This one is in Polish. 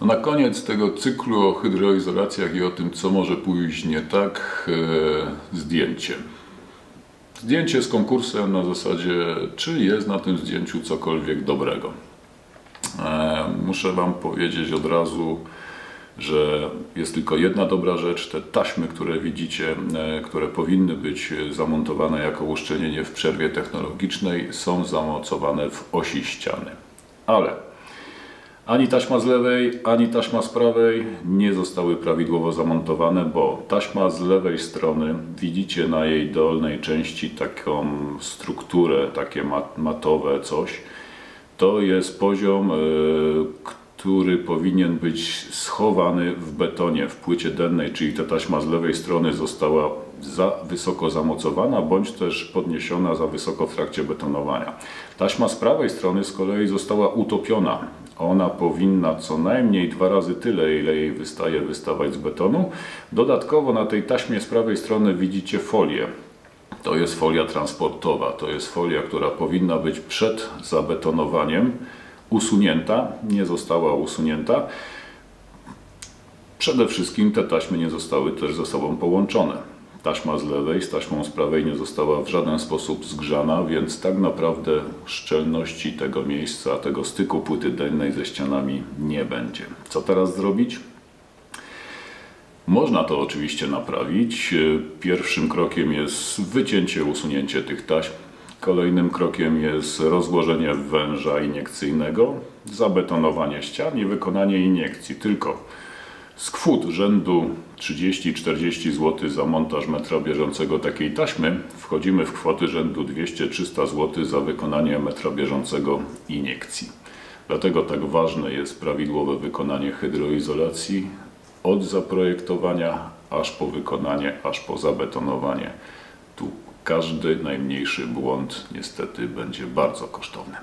Na koniec tego cyklu o hydroizolacjach i o tym, co może pójść nie tak, e, zdjęcie. Zdjęcie z konkursem na zasadzie, czy jest na tym zdjęciu cokolwiek dobrego. E, Muszę Wam powiedzieć od razu, że jest tylko jedna dobra rzecz. Te taśmy, które widzicie, e, które powinny być zamontowane jako uszczelnienie w przerwie technologicznej, są zamocowane w osi ściany. Ale ani taśma z lewej, ani taśma z prawej nie zostały prawidłowo zamontowane, bo taśma z lewej strony widzicie na jej dolnej części taką strukturę, takie mat- matowe coś. To jest poziom, e, który powinien być schowany w betonie, w płycie dennej, czyli ta taśma z lewej strony została za wysoko zamocowana, bądź też podniesiona za wysoko w trakcie betonowania. Taśma z prawej strony z kolei została utopiona. Ona powinna co najmniej dwa razy tyle, ile jej wystaje, wystawać z betonu. Dodatkowo na tej taśmie z prawej strony widzicie folię. To jest folia transportowa. To jest folia, która powinna być przed zabetonowaniem usunięta, nie została usunięta. Przede wszystkim te taśmy nie zostały też ze sobą połączone. Taśma z lewej z taśmą z prawej nie została w żaden sposób zgrzana, więc tak naprawdę szczelności tego miejsca, tego styku płyty dennej ze ścianami nie będzie. Co teraz zrobić? Można to oczywiście naprawić. Pierwszym krokiem jest wycięcie, usunięcie tych taśm. Kolejnym krokiem jest rozłożenie węża iniekcyjnego, zabetonowanie ścian i wykonanie iniekcji. Tylko kwot rzędu 30-40 zł za montaż metra bieżącego takiej taśmy wchodzimy w kwoty rzędu 200-300 zł za wykonanie metra bieżącego iniekcji. Dlatego tak ważne jest prawidłowe wykonanie hydroizolacji od zaprojektowania aż po wykonanie, aż po zabetonowanie. Tu każdy najmniejszy błąd niestety będzie bardzo kosztowny.